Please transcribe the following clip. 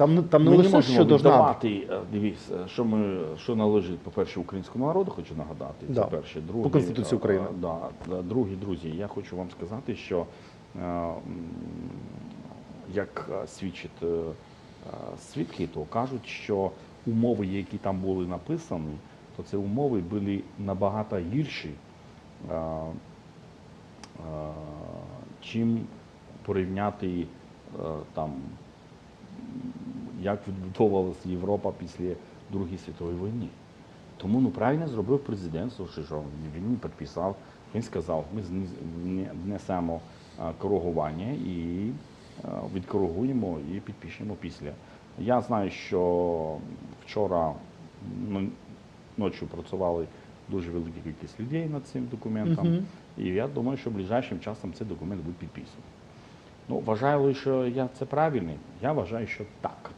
Там, не- там не Ми лише можемо щодо ж надр. е, дивіться, що ми що належить, по-перше, українському народу, хочу нагадати. Да. Це перше. Друге, По Конституції е, України. е, Да, да. Друге, друзі, я хочу вам сказати, що е, як е, свідчить е, е, свідки, то кажуть, що умови, які там були написані, то ці умови були набагато гірші, е, е, чим порівняти е, там як відбудовувалася Європа після Другої світової війни. Тому ну правильно зробив президент, що він підписав, він сказав, ми внесемо коригування і відкоригуємо і підпишемо після. Я знаю, що вчора ну, ночі працювали дуже велика кількість людей над цим документом, Мгм. і я думаю, що ближайшим часом цей документ буде підписаний. Ну, вважаю, що я це правильний. Я вважаю, що так.